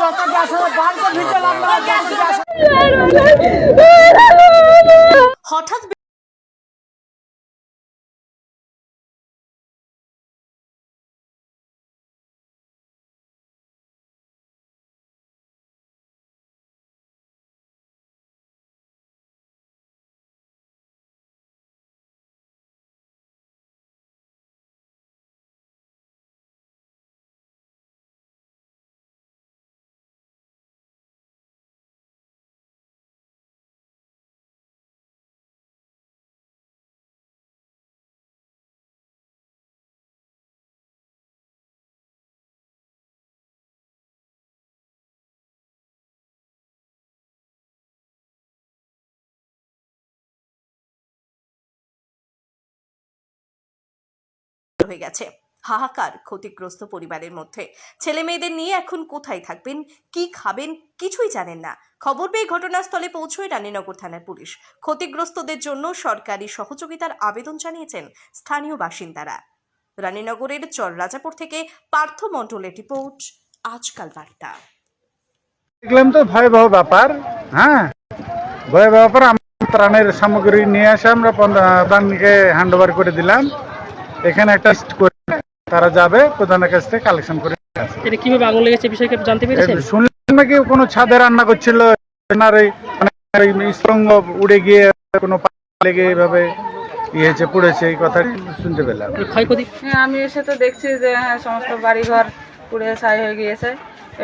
যত গ্যাস হবে বাড়িতে ভিতরে লাগবে হয়ে গেছে। হাহাকার ক্ষতিগ্রস্ত পরিবারের মধ্যে। ছেলে মেয়েদের নিয়ে এখন কোথায় থাকবেন? কি খাবেন? কিছুই জানেন না। খবর পেয়ে ঘটনাস্থলে পৌঁছয় রানীনগর থানার পুলিশ। ক্ষতিগ্রস্তদের জন্য সরকারি সহযোগিতার আবেদন জানিয়েছেন স্থানীয় বাসিন্দারা। রানীনগরের চর রাজাপুর থেকে পার্থ মণ্ডলের রিপোর্ট, আজকাল বার্তা। দেখলাম তো ভয়াবহ ব্যাপার হ্যাঁ? ভয়াবহ ব্যাপার, আমরা ত্রাণের সামগ্রী নিয়ে এসে আমরা প্রধানকে হ্যান্ড করে দিলাম। এখানে একটা লিস্ট করে তারা যাবে প্রধানের কাছ থেকে কালেকশন করে এটা কীভাবে আগুন লেগেছে বিষয়টা জানতে পেরেছেন? শুনলাম নাকি কোনো ছাদে রান্না করছিল ওনার এই মানে উড়ে গিয়ে কোনো পা লেগে এইভাবে ইয়ে হয়েছে পড়েছে এই কথাটি শুনতে পেলাম। হ্যাঁ আমি এসে তো দেখছি যে হ্যাঁ সমস্ত বাড়িঘর পুড়ে ছাই হয়ে গিয়েছে।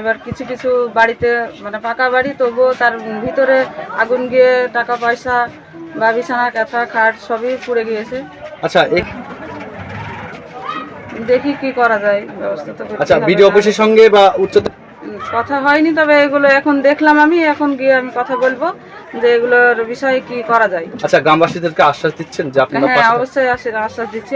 এবার কিছু কিছু বাড়িতে মানে পাকা বাড়ি তবুও তার ভিতরে আগুন গিয়ে টাকা পয়সা বা বিছানা কাঁথা খাট সবই পুড়ে গিয়েছে। আচ্ছা দেখি কি করা যায় ব্যবস্থা তো করতেই আচ্ছা হবে। বিডিও অফিসের সঙ্গে বা উচ্চতর কথা হয়নি তবে এগুলো এখন দেখলাম আমি এখন গিয়ে আমি কথা বলব যে এগুলোর বিষয়ে কি করা যায়। আচ্ছা গ্রামবাসীদেরকে আশ্বাস দিচ্ছেন যে আপনারা হ্যাঁ পাশে অবশ্যই আশ্বাস দিচ্ছি।